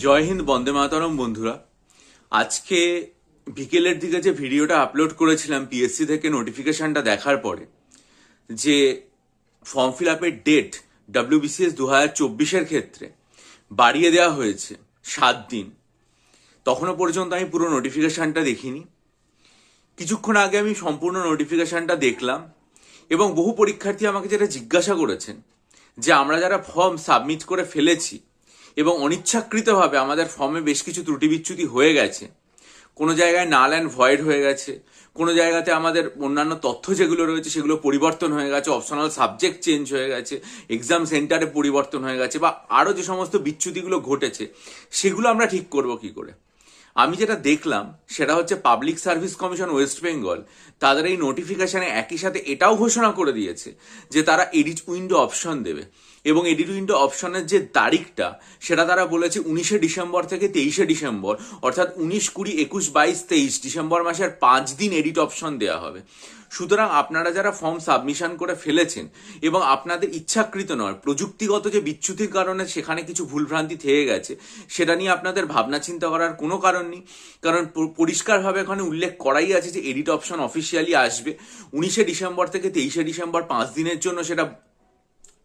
জয় হিন্দ, বন্দে মাতরম বন্ধুরা। আজকে বিকেলের দিকে যে ভিডিওটা আপলোড করেছিলাম পিএসসি থেকে নোটিফিকেশনটা দেখার পরে, যে ফর্ম ফিল আপের ডেট ডাব্লিউবিসিএস দু হাজার চব্বিশের ক্ষেত্রে বাড়িয়ে দেওয়া হয়েছে সাত দিন। তখনও পর্যন্ত আমি পুরো নোটিফিকেশনটা দেখিনি। কিছুক্ষণ আগে আমি সম্পূর্ণ নোটিফিকেশনটা দেখলাম এবং বহু পরীক্ষার্থী আমাকে যেটা জিজ্ঞাসা করেছেন, যে আমরা যারা ফর্ম সাবমিট করে ফেলেছি এবং অনিচ্ছাকৃতভাবে আমাদের ফর্মে বেশ কিছু ত্রুটি বিচ্যুতি হয়ে গেছে। কোনো জায়গায় নাল অ্যান্ড ভয়েড হয়ে গেছে। কোনো জায়গাতে আমাদের অন্যান্য তথ্য যেগুলো রয়েছে সেগুলো পরিবর্তন হয়ে গেছে অপশনাল সাবজেক্ট চেঞ্জ হয়ে গেছে এক্সাম সেন্টারে পরিবর্তন হয়ে গেছে বা আরও যে সমস্ত বিচ্যুতিগুলো ঘটেছে, সেগুলো আমরা ঠিক করব কি করে? আমি যেটা দেখলাম সেটা হচ্ছে public service commission West Bengal তাদের এই নোটিফিকেশানে একই সাথে এটাও ঘোষণা করে দিয়েছে যে তারা এডিট উইন্ডো অপশন দেবে। এবং এডিট উইন্ডো অপশনের যে তারিখটা, সেটা তারা বলেছে উনিশে ডিসেম্বর থেকে তেইশে ডিসেম্বর, অর্থাৎ উনিশ, কুড়ি, একুশ, বাইশ, তেইশ ডিসেম্বর মাসের পাঁচ দিন এডিট অপশন দেওয়া হবে। সুতরাং আপনারা যারা ফর্ম সাবমিশন করে ফেলেছেন এবং আপনাদের ইচ্ছাকৃত নয়, প্রযুক্তিগত যে বিচ্যুতির কারণে সেখানে কিছু ভুলভ্রান্তি থেকে গেছে, সেটা নিয়ে আপনাদের ভাবনা চিন্তা করার কোনো কারণ নেই। কারণ পরিষ্কারভাবে এখানে উল্লেখ করাই আছে যে এডিট অপশন অফিসিয়ালি আসবে উনিশে ডিসেম্বর থেকে তেইশে ডিসেম্বর পাঁচ দিনের জন্য সেটা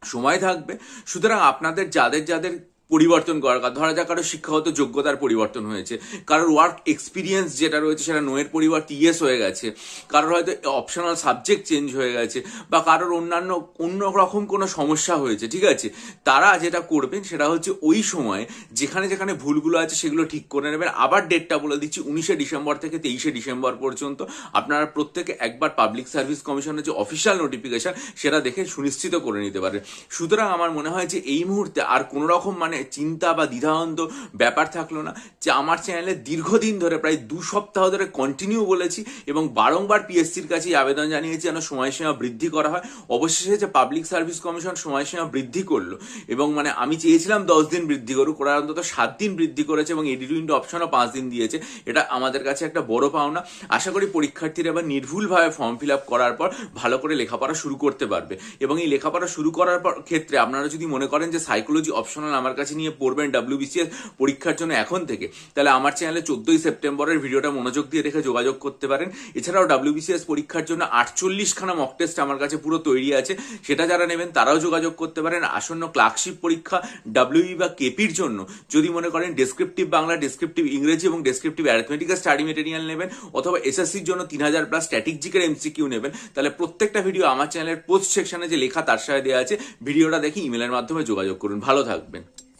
সময় থাকবে। সুতরাং আপনাদের যাদের যাদের পরিবর্তন করার কথা। ধরা যাক কারও শিক্ষাগত যোগ্যতার পরিবর্তন হয়েছে। কারোর ওয়ার্ক এক্সপিরিয়েন্স যেটা রয়েছে সেটা নোয়ের পরিবর্তে ইয়েস হয়ে গেছে। কারোর হয়তো অপশনাল সাবজেক্ট চেঞ্জ হয়ে গেছে বা কারোর অন্যান্য অন্য রকম কোনো সমস্যা হয়েছে, ঠিক আছে? তারা যেটা করবেন সেটা হচ্ছে ওই সময় যেখানে যেখানে ভুলগুলো আছে সেগুলো ঠিক করে নেবেন। আবার ডেটটা বলে দিচ্ছি, উনিশে ডিসেম্বর থেকে তেইশে ডিসেম্বর পর্যন্ত। আপনারা প্রত্যেকে একবার পাবলিক সার্ভিস কমিশনের যে অফিসিয়াল নোটিফিকেশন সেটা দেখে সুনিশ্চিত করে নিতে পারেন। সুতরাং আমার মনে হয় যে এই মুহূর্তে আর কোনো রকম মানে চিন্তা বা দ্বিধাদ্বন্দ্ব ব্যাপার থাকল না। যে আমার চ্যানেলে দীর্ঘদিন ধরে প্রায় দু সপ্তাহ ধরে কন্টিনিউ বলেছি এবং বারংবার পিএসসির কাছে আবেদন জানিয়েছি যেন সময়সীমা বৃদ্ধি করা হয়। অবশেষে যে পাবলিক সার্ভিস কমিশন সময়সীমা বৃদ্ধি করল এবং মানে আমি চেয়েছিলাম দশ দিন বৃদ্ধি করুক, ওরা অন্তত সাত দিন বৃদ্ধি করেছে এবং এডিট উইন্ডো অপশনও পাঁচ দিন দিয়েছে। এটা আমাদের কাছে একটা বড় পাওনা। আশা করি পরীক্ষার্থীরা এবার নির্ভুলভাবে ফর্ম ফিল আপ করার পর ভালো করে লেখাপড়া শুরু করতে পারবে। এবং এই লেখাপড়া শুরু করার পর ক্ষেত্রে আপনারা যদি মনে করেন যে সাইকোলজি অপশনাল আমার কাছে নিয়ে পড়বেন ডাব্লিউবিসিএস পরীক্ষার জন্য এখন থেকে। তাহলে আমার চ্যানেলে চোদ্দই সেপ্টেম্বরের ভিডিওটা মনোযোগ দিয়ে দেখে যোগাযোগ করতে পারেন। এছাড়াও ডাব্লিউবিসিএস পরীক্ষার জন্য আটচল্লিশখানা মক টেস্ট আমার কাছে পুরো তৈরি আছে। সেটা যারা নেবেন তারাও যোগাযোগ করতে পারেন। আসন্ন ক্লার্কশিপ পরীক্ষা ডাব্লিউই বা কেপির জন্য। যদি মনে করেন ডেসক্রিপটিভ বাংলা ডেসক্রিপটিভ ইংরেজি এবং ডেসক্রিপটিভ অ্যারিথমেটিক্যাল স্টাডি মেটেরিয়াল নেবেন অথবা এসএসসির জন্য তিন হাজার প্লাস স্ট্যাটিক জিকের এমসিকিউ নেবেন, তাহলে প্রত্যেকটা ভিডিও আমার চ্যানেলের পোস্ট সেকশনে যে লেখা তার সাথে দেওয়া আছে, ভিডিওটা দেখে ইমেলের মাধ্যমে যোগাযোগ করুন। ভালো থাকবেন।